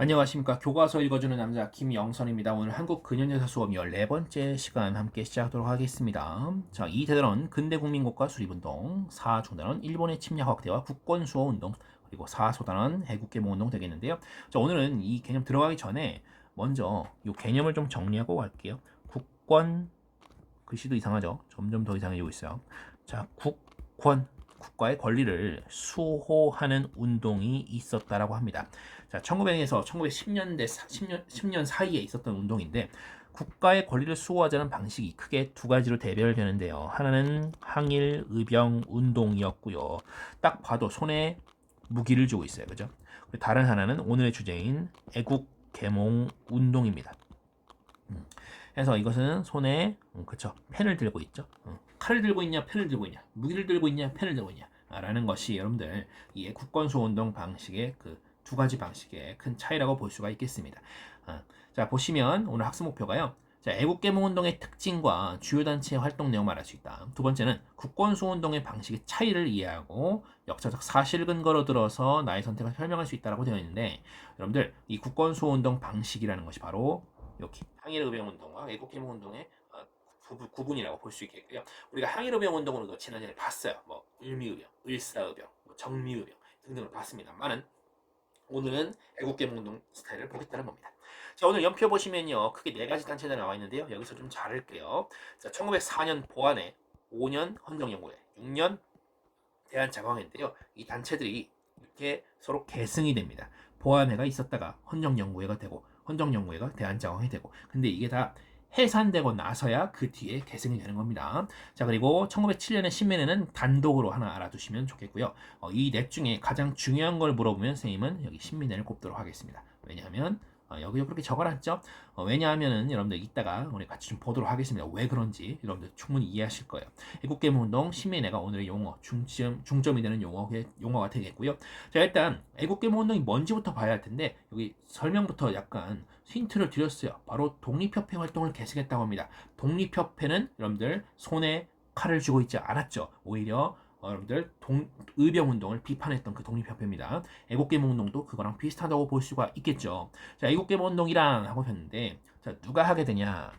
안녕하십니까 교과서 읽어주는 남자 김영선입니다. 오늘 한국 근현대사 수업 14번째 시간 함께 시작하도록 하겠습니다. 자, 이 대단원 근대 국민국가 수립운동, 4중단원 일본의 침략 확대와 국권수호 운동, 그리고 4소단원 해국개몽운동 되겠는데요. 자, 오늘은 이 개념 들어가기 전에 먼저 이 개념을 좀 정리하고 갈게요. 국권 글씨도 이상하죠? 점점 더 이상해지고 있어요. 자, 국권 국가의 권리를 수호하는 운동이 있었다라고 합니다. 자, 1900에서 1910년대 10년, 10년 사이에 있었던 운동인데 국가의 권리를 수호하자는 방식이 크게 두 가지로 대별되는데요. 하나는 항일 의병 운동이었고요. 딱 봐도 손에 무기를 쥐고 있어요. 그죠? 다른 하나는 오늘의 주제인 애국 개몽 운동입니다. 음. 그래서 이것은 손에 음, 그쵸 펜을 들고 있죠. 음. 칼을 들고 있냐, 펜을 들고 있냐, 무기를 들고 있냐, 펜을 들고 있냐, 라는 것이 여러분들 이 국권수 운동 방식의 그 두 가지 방식의 큰 차이라고 볼 수가 있겠습니다. 아, 자 보시면 오늘 학습 목표가요. 자, 애국개몽운동의 특징과 주요 단체의 활동 내용 말할 수 있다. 두 번째는 국권수운동의 방식의 차이를 이해하고 역사적 사실 근거로 들어서 나의 선택을 설명할 수 있다라고 되어 있는데 여러분들 이 국권수운동 방식이라는 것이 바로 이렇게 항일의병운동과 애국개몽운동의 어, 구- 구분 이라고 볼 수 있겠고요. 우리가 항일의병 운동으로도 지난번에 봤어요. 뭐 을미의병, 을사의병, 뭐 정미의병 등등을 봤습니다만은 오늘은 애국개몽 운동 스타일을 보겠다는 겁니다. 자 오늘 연표 보시면요 크게 네 가지 단체가 나와 있는데요. 여기서 좀 자를게요. 자 1904년 보안회, 5년 헌정연구회, 6년 대한자광회인데요. 이 단체들이 이렇게 서로 계승이 됩니다. 보안회가 있었다가 헌정연구회가 되고 헌정연구회가 대한자광회 되고 근데 이게 다 해산되고 나서야 그 뒤에 계승이 되는 겁니다. 자 그리고 1907년의 신민회는 단독으로 하나 알아두시면 좋겠고요. 어, 이넷 중에 가장 중요한 걸 물어보면 선생님은 여기 신민회를 꼽도록 하겠습니다. 왜냐하면 어, 여기 그렇게 적어놨죠. 어, 왜냐하면은 여러분들 이따가 우리 같이 좀 보도록 하겠습니다. 왜 그런지 여러분들 충분히 이해하실 거예요. 애국개몽운동 신민회가 오늘의 용어 중점 중점이 되는 용어 용어가 되겠고요. 자 일단 애국개몽운동이 뭔지부터 봐야 할 텐데 여기 설명부터 약간 힌트를 드렸어요. 바로 독립협회 활동을 계승했다고 합니다. 독립협회는 여러분들 손에 칼을 쥐고 있지 않았죠. 오히려 어, 여러분들 동, 의병 운동을 비판했던 그 독립협회입니다. 애국개몽운동도 그거랑 비슷하다고 볼 수가 있겠죠. 자, 애국개몽운동이랑 하고 했는데 자 누가 하게 되냐?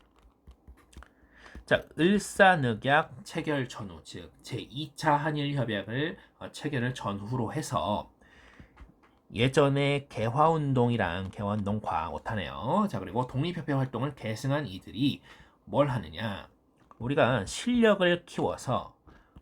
자, 을사늑약 체결 전후, 즉 제2차 한일 협약을 어, 체결을 전후로 해서 예전에 개화운동이랑 개화운동 과 못하네요. 자, 그리고 독립협회 활동을 계승한 이들이 뭘 하느냐? 우리가 실력을 키워서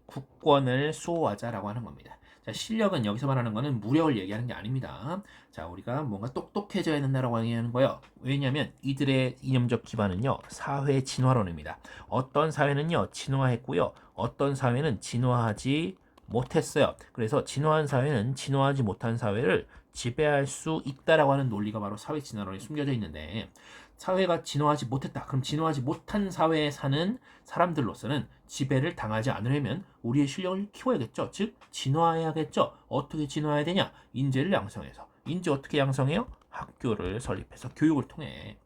국권을 수호하자라고 하는 겁니다. 자, 실력은 여기서 말하는 거는 무력을 얘기하는 게 아닙니다. 자, 우리가 뭔가 똑똑해져야 된다라고 얘기하는 거예요. 왜냐하면 이들의 이념적 기반은요, 사회 진화론입니다. 어떤 사회는요, 진화했고요, 어떤 사회는 진화하지 못했어요. 그래서 진화한 사회는 진화하지 못한 사회를 지배할 수 있다라고 하는 논리가 바로 사회 진화론에 숨겨져 있는데 사회가 진화하지 못했다. 그럼 진화하지 못한 사회에 사는 사람들로서는 지배를 당하지 않으려면 우리의 실력을 키워야겠죠. 즉 진화해야겠죠. 어떻게 진화해야 되냐? 인재를 양성해서. 인재 어떻게 양성해요? 학교를 설립해서 교육을 통해.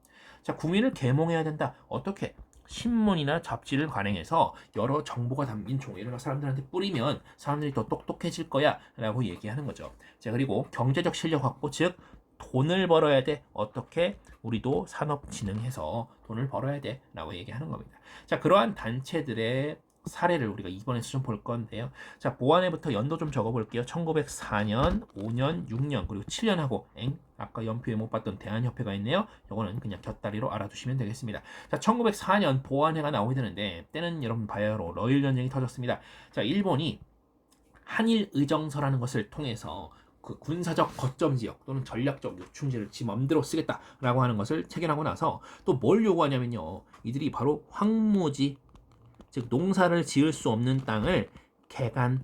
자, 국민을 계몽해야 된다. 어떻게? 신문이나 잡지를 관행해서 여러 정보가 담긴 종이를 사람들한테 뿌리면 사람들이 더 똑똑해질 거야 라고 얘기하는 거죠. 자, 그리고 경제적 실력 확보, 즉 돈을 벌어야 돼. 어떻게? 우리도 산업진흥해서 돈을 벌어야 돼. 라고 얘기하는 겁니다. 자, 그러한 단체들의 사례를 우리가 이번에 좀볼 건데요. 자, 보안회부터 연도 좀 적어 볼게요. 1904년, 5년, 6년, 그리고 7년하고, 엥? 아까 연표에 못 봤던 대한협회가 있네요. 요거는 그냥 곁다리로 알아두시면 되겠습니다. 자, 1904년 보안회가 나오게 되는데, 때는 여러분 바야흐로 러일 전쟁이 터졌습니다. 자, 일본이 한일 의정서라는 것을 통해서 그 군사적 거점 지역 또는 전략적 요충지를 지 맘대로 쓰겠다라고 하는 것을 체결하고 나서 또 뭘 요구하냐면요. 이들이 바로 황무지 즉 농사를 지을 수 없는 땅을 개간할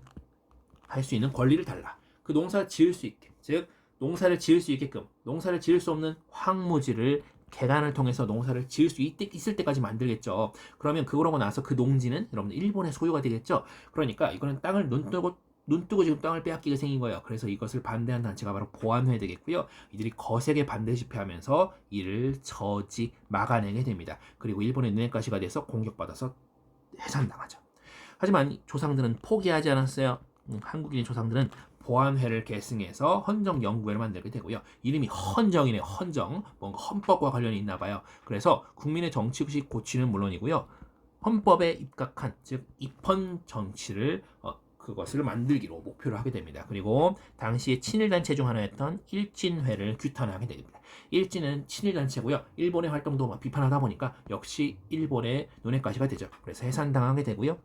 수 있는 권리를 달라. 그 농사를 지을 수 있게 즉 농사를 지을 수 있게끔 농사를 지을 수 없는 황무지를 개간을 통해서 농사를 지을 수 있, 있을 때까지 만들겠죠. 그러면 그러고 나서 그 농지는 여러분 일본의 소유가 되겠죠. 그러니까 이거는 땅을 눈 뜨고 눈 뜨고 지금 땅을 빼앗기게 생긴 거예요. 그래서 이것을 반대한 단체가 바로 보안회 되겠고요. 이들이 거세게 반대 집회하면서 이를 저지 막아내게 됩니다. 그리고 일본의 눈엣가시가 돼서 공격받아서 해산당하죠. 하지만 조상들은 포기하지 않았어요. 음, 한국인의 조상들은 보안회를 계승해서 헌정 연구회를 만들게 되고요. 이름이 헌정이네 헌정 뭔가 헌법과 관련이 있나 봐요. 그래서 국민의 정치의식 고치는 물론이고요. 헌법에 입각한 즉 입헌 정치를 어, 그것을 만들기로 목표를 하게 됩니다. 그리고 당시에 친일 단체 중 하나였던 일진회를 규탄하게 됩니다. 일진은 친일 단체고요. 일본의 활동도 막 비판하다 보니까 역시 일본의 눈엣가시가 되죠. 그래서 해산당하게 되고요.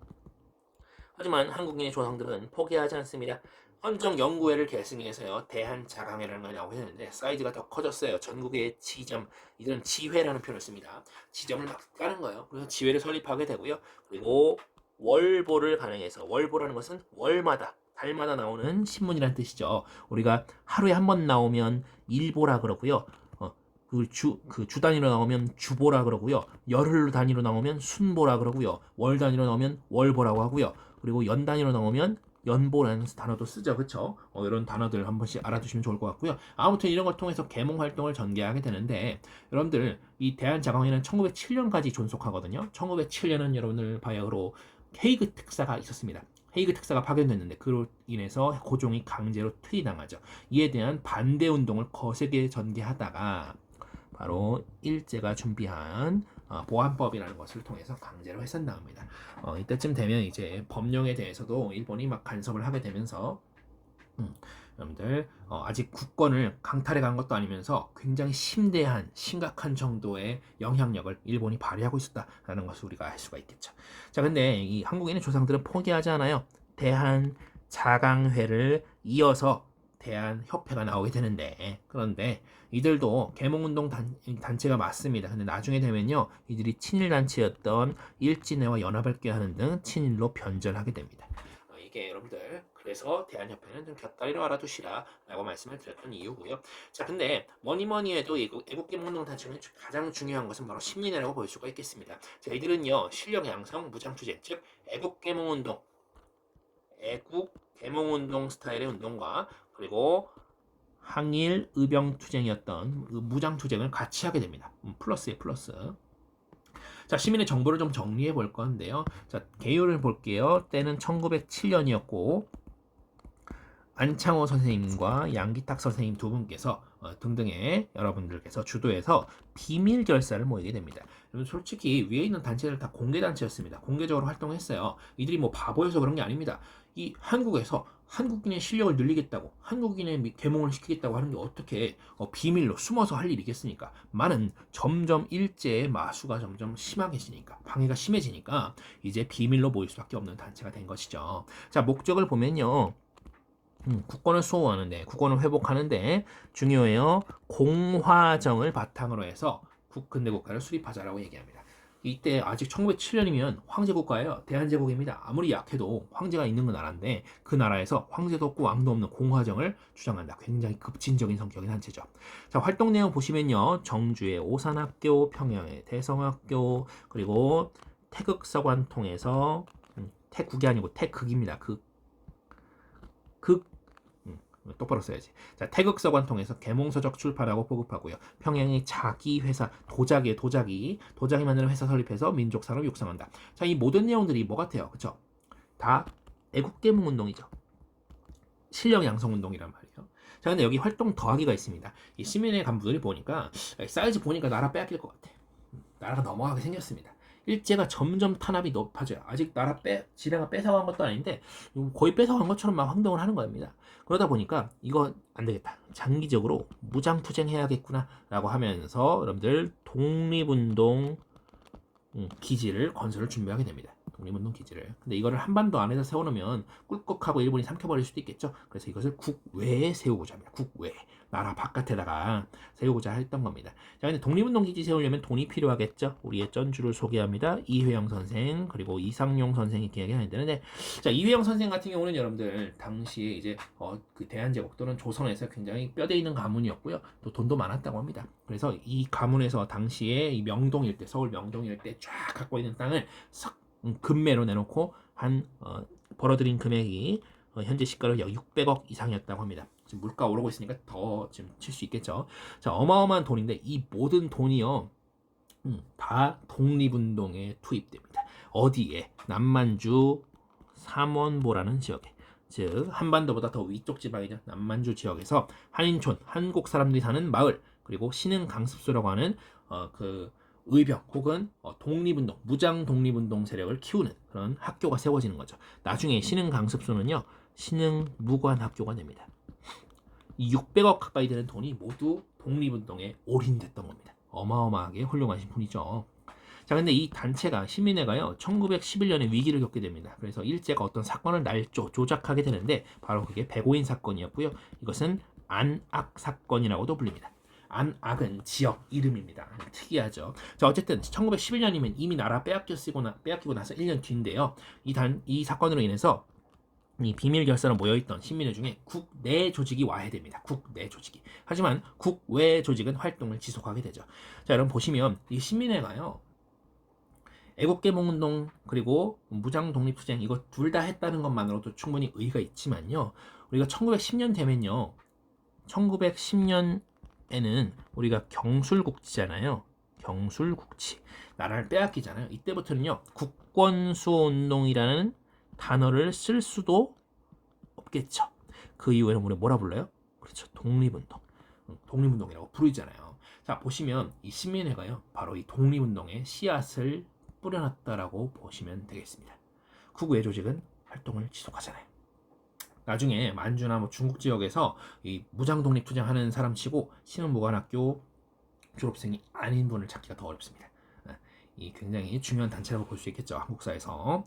하지만 한국인의 조상들은 포기하지 않습니다. 헌정 연구회를 계승해서요 대한 자강회라는 걸 나오게 되는데 사이즈가 더 커졌어요. 전국의 지점 이들은 지회라는 표현을 씁니다. 지점을 막 까는 거예요. 그래서 지회를 설립하게 되고요. 그리고 월보를 가능해서 월보라는 것은 월마다 달마다 나오는 신문이라는 뜻이죠. 우리가 하루에 한 번 나오면 일보라 그러고요. 어, 그 주, 그 주 단위로 나오면 주보라 그러고요. 열흘 단위로 나오면 순보라 그러고요. 월 단위로 나오면 월보라고 하고요. 그리고 연 단위로 나오면 연보라는 단어도 쓰죠. 그쵸? 어, 이런 단어들 한 번씩 알아두시면 좋을 것 같고요. 아무튼 이런 걸 통해서 계몽 활동을 전개하게 되는데 여러분들 이 대한자강회는 1907년까지 존속하거든요. 1907년은 여러분들 바야흐로 헤이그 특사가 있었습니다. 헤이그 특사가 파견됐는데 그로 인해서 고종이 강제로 퇴위당하죠. 이에 대한 반대 운동을 거세게 전개하다가 바로 일제가 준비한 어, 보안법이라는 것을 통해서 강제로 해산당합니다. 어, 이때쯤 되면 이제 법령에 대해서도 일본이 막 간섭을 하게 되면서 음, 여러분들 어, 아직 국권을 강탈해 간 것도 아니면서 굉장히 심대한 심각한 정도의 영향력을 일본이 발휘하고 있었다라는 것을 우리가 알 수가 있겠죠. 자, 근데 이 한국인의 조상들은 포기하지 않아요. 대한 자강회를 이어서 대한 협회가 나오게 되는데 그런데 이들도 계몽운동 단, 단체가 맞습니다. 근데 나중에 되면요 이들이 친일 단체였던 일진회와 연합을 꾀하는 등 친일로 변절하게 됩니다. 어, 이게 여러분들 그래서 대한협회는 좀 곁다리로 알아두시라 라고 말씀을 드렸던 이유고요. 자 근데 뭐니 뭐니 해도 애국, 애국계몽운동 단체는 가장 중요한 것은 바로 심리내라고 볼 수가 있겠습니다. 자 이들은요 실력 양성 무장투쟁 즉 애국계몽운동 애국 계몽운동 스타일의 운동과 그리고 항일 의병투쟁이었던 그 무장투쟁을 같이 하게 됩니다. 음, 플러스에 플러스. 자, 시민의 정보를 좀 정리해 볼 건데요. 자, 개요를 볼게요. 때는 1907년이었고, 안창호 선생님과 양기탁 선생님 두 분께서 어, 등등의 여러분들께서 주도해서 비밀 결사를 모이게 됩니다. 솔직히 위에 있는 단체들 다 공개 단체였습니다. 공개적으로 활동했어요. 이들이 뭐 바보여서 그런 게 아닙니다. 이 한국에서 한국인의 실력을 늘리겠다고 한국인의 계몽을 시키겠다고 하는 게 어떻게 어, 비밀로 숨어서 할 일이겠습니까? 많은 점점 일제의 마수가 점점 심하게지니까 방해가 심해지니까 이제 비밀로 모일 수밖에 없는 단체가 된 것이죠. 자 목적을 보면요. 음, 국권을 수호하는데 국권을 회복하는데 중요해요. 공화정을 바탕으로 해서 국근대 국가를 수립하자라고 얘기합니다. 이때 아직 1907년이면 황제 국가예요. 대한제국입니다. 아무리 약해도 황제가 있는 그 나라인데 그 나라에서 황제도 없고 왕도 없는 공화정을 주장한다. 굉장히 급진적인 성격의 단체죠. 자, 활동 내용 보시면요. 정주의 오산학교, 평양의 대성학교, 그리고 태극서관 통해서 음, 태국이 아니고 태극입니다. 극, 극 똑바로 써야지. 자, 태극서관 통해서 계몽서적 출판하고 보급하고요. 평양의 자기 회사 도자기 도자기 도자기 만드는 회사 설립해서 민족 산업 육성한다. 자, 이 모든 내용들이 뭐 같아요? 그쵸? 다 애국계몽 운동이죠. 실력 양성 운동이란 말이에요. 자, 근데 여기 활동 더하기가 있습니다. 이 시민의 간부들이 보니까 사이즈 보니까 나라 빼앗길 것 같아. 나라가 넘어가게 생겼습니다. 일제가 점점 탄압이 높아져요. 아직 나라 빼, 지네가 뺏어간 것도 아닌데, 거의 뺏어간 것처럼 막 행동을 하는 겁니다. 그러다 보니까, 이거 안 되겠다. 장기적으로 무장투쟁 해야겠구나. 라고 하면서, 여러분들, 독립운동 음, 기지를 건설을 준비하게 됩니다. 독립운동 기지를. 근데 이거를 한반도 안에서 세워놓으면 꿀꺽하고 일본이 삼켜버릴 수도 있겠죠. 그래서 이것을 국외에 세우고자 합니다. 국외. 나라 바깥에다가 세우고자 했던 겁니다. 자, 근데 독립운동 기지 세우려면 돈이 필요하겠죠. 우리의 전주를 소개합니다. 이회영 선생 그리고 이상용 선생이 이야기하는 데는데, 자 이회영 선생 같은 경우는 여러분들 당시에 이제 어, 그 대한제국 또는 조선에서 굉장히 뼈대 있는 가문이었고요. 또 돈도 많았다고 합니다. 그래서 이 가문에서 당시에 이 명동 일대, 서울 명동 일대 쫙 갖고 있는 땅을 싹 음, 금매로 내놓고 한 어, 벌어들인 금액이 어, 현재 시가로 약 600억 이상이었다고 합니다. 지금 물가 오르고 있으니까 더 지금 칠 수 있겠죠. 자, 어마어마한 돈인데 이 모든 돈이요. 음, 다 독립운동에 투입됩니다. 어디에? 남만주 삼원보라는 지역에. 즉 한반도보다 더 위쪽 지방이죠. 남만주 지역에서 한인촌, 한국 사람들이 사는 마을, 그리고 신흥 강습소라고 하는 어, 그 의병 혹은 어, 독립운동, 무장 독립운동 세력을 키우는 그런 학교가 세워지는 거죠. 나중에 신흥 강습소는요, 신흥 무관 학교가 됩니다. 이 600억 가까이 되는 돈이 모두 독립운동에 올인됐던 겁니다. 어마어마하게 훌륭하신 분이죠. 자, 근데 이 단체가 시민회가요, 1911년에 위기를 겪게 됩니다. 그래서 일제가 어떤 사건을 날조 조작하게 되는데 바로 그게 백오인 사건이었고요. 이것은 안악 사건이라고도 불립니다. 안악은 지역 이름입니다. 특이하죠. 자, 어쨌든 1911년이면 이미 나라 빼앗겨 쓰거나 빼앗기고 나서 1년 뒤인데요. 이 단 이 사건으로 인해서 이 비밀 결사로 모여있던 시민회 중에 국내 조직이 와야 됩니다. 국내 조직이. 하지만 국외 조직은 활동을 지속하게 되죠. 자, 여러분 보시면 이 시민회가요. 애국개몽운동 그리고 무장 독립투쟁 이거 둘 다 했다는 것만으로도 충분히 의의가 있지만요. 우리가 1910년 되면요. 1910년 에는 우리가 경술국지잖아요. 경술국지. 나라를 빼앗기잖아요. 이때부터는요. 국권수운동이라는 단어를 쓸 수도 없겠죠. 그 이후에는 우리 뭐라 불러요? 그렇죠. 독립운동. 응, 독립운동이라고 부르잖아요. 자, 보시면 이 신민회가요. 바로 이 독립운동의 씨앗을 뿌려놨다라고 보시면 되겠습니다. 국외 조직은 활동을 지속하잖아요. 나중에 만주나 뭐 중국 지역에서 이 무장 독립 투쟁하는 사람 치고 신흥무관학교 졸업생이 아닌 분을 찾기가 더 어렵습니다. 아, 이 굉장히 중요한 단체라고 볼 수 있겠죠. 한국사에서.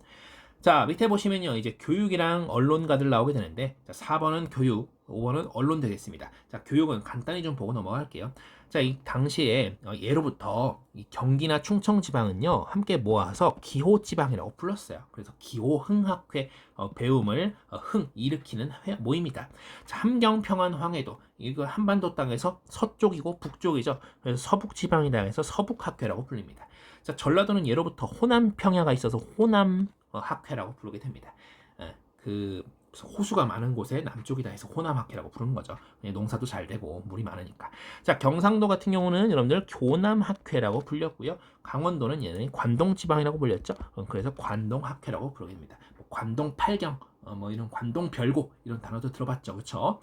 자, 밑에 보시면요. 이제 교육이랑 언론가들 나오게 되는데, 자, 4번은 교육, 5번은 언론 되겠습니다. 자, 교육은 간단히 좀 보고 넘어갈게요. 자, 이 당시에 어, 예로부터 이 경기나 충청 지방은요, 함께 모아서 기호 지방이라고 불렀어요. 그래서 기호 흥학회 어, 배움을 어, 흥 일으키는 회, 모임이다. 자, 함경 평안 황해도 이거 한반도 땅에서 서쪽이고 북쪽이죠. 그래서 서북 지방이다 해서 서북 학회라고 불립니다. 자, 전라도는 예로부터 호남 평야가 있어서 호남 어, 학회라고 부르게 됩니다. 예, 그 호수가 많은 곳에 남쪽이다 해서 호남학회라고 부르는 거죠. 예, 농사도 잘 되고 물이 많으니까. 자 경상도 같은 경우는 여러분들 교남학회라고 불렸고요. 강원도는 얘는 관동지방이라고 불렸죠. 어, 그래서 관동학회라고 부르게 됩니다. 뭐 관동 팔경, 어, 뭐 이런 관동 별곡 이런 단어도 들어봤죠, 그렇죠?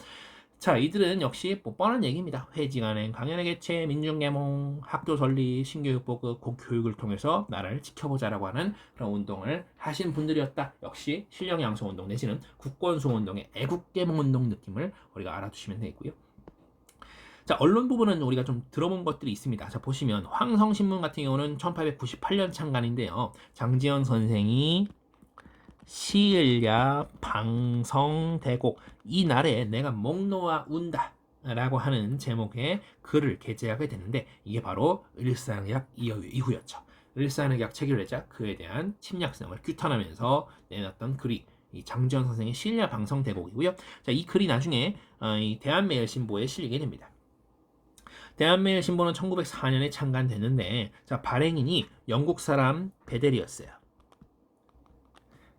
자, 이들은 역시 뭐 뻔한 얘기입니다. 회지간행, 강연의 개최, 민중개몽, 학교 설립, 신교육 보급, 공교육을 통해서 나라를 지켜보자라고 하는 그런 운동을 하신 분들이었다. 역시 실력 양성 운동 내지는 국권수호 운동의 애국개몽 운동 느낌을 우리가 알아두시면 되고요. 자, 언론 부분은 우리가 좀 들어본 것들이 있습니다. 자, 보시면 황성신문 같은 경우는 1898년 창간인데요. 장지연 선생이 시일야 방성대곡 이 날에 내가 목 놓아 운다 라고 하는 제목의 글을 게재하게 되는데 이게 바로 일산의학 이후였죠. 일산의학 체결되자 그에 대한 침략성을 규탄하면서 내놨던 글이 이 장지현 선생의 시일야 방성 대곡이고요. 자, 이 글이 나중에 어, 이 대한매일신보에 실리게 됩니다. 대한매일신보는 1904년에 창간됐는데 자, 발행인이 영국 사람 베델이었어요.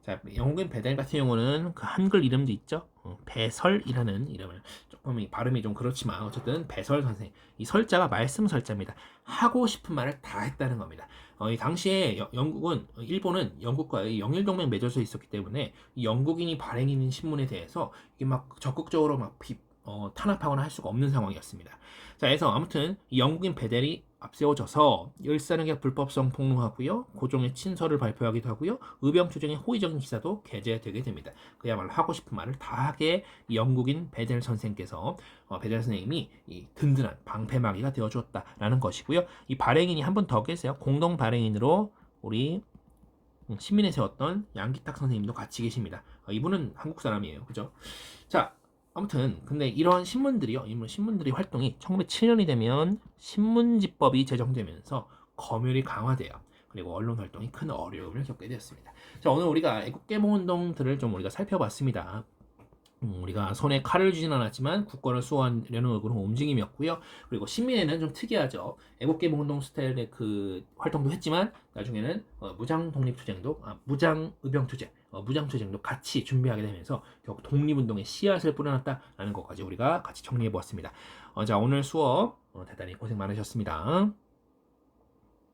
자, 영국인 베델 같은 경우는 그 한글 이름도 있죠. 어, 배설이라는 이름을 조금 발음이 좀 그렇지만 어쨌든 배설 선생 이 설자가 말씀 설자입니다. 하고 싶은 말을 다 했다는 겁니다. 어, 이 당시에 여, 영국은 일본은 영국과 영일 동맹 맺어져 있었기 때문에 영국인이 발행인 신문에 대해서 이게 막 적극적으로 막 비, 어, 탄압하거나 할 수가 없는 상황이었습니다. 자, 그래서 아무튼 영국인 베델이 앞세워져서 열사능의 불법성 폭로하고요. 고종의 친서를 발표하기도 하고요. 의병투쟁의 호의적인 기사도 게재되게 됩니다. 그야말로 하고 싶은 말을 다 하게 영국인 베델 선생께서 어, 베델 선생님이 이 든든한 방패막이가 되어주었다라는 것이고요. 이 발행인이 한 분 더 계세요. 공동 발행인으로 우리 신민에 세웠던 양기탁 선생님도 같이 계십니다. 어, 이분은 한국 사람이에요. 그죠? 자, 아무튼 근데 이런 신문들이요, 이런 신문들이 활동이 1907년이 되면 신문지법이 제정되면서 검열이 강화돼요. 그리고 언론 활동이 큰 어려움을 겪게 되었습니다. 자, 오늘 우리가 애국개몽 운동들을 좀 우리가 살펴봤습니다. 음, 우리가 손에 칼을 쥐진 않았지만 국권을 수호하려는 그런 움직임이었고요. 그리고 신민회는 좀 특이하죠. 애국개몽 운동 스타일의 그 활동도 했지만 나중에는 어, 무장 독립 투쟁도 아, 무장 의병 투쟁 어, 무장투쟁도 같이 준비하게 되면서 결국 독립운동의 씨앗을 뿌려놨다라는 것까지 우리가 같이 정리해 보았습니다. 어, 자 오늘 수업 어, 대단히 고생 많으셨습니다.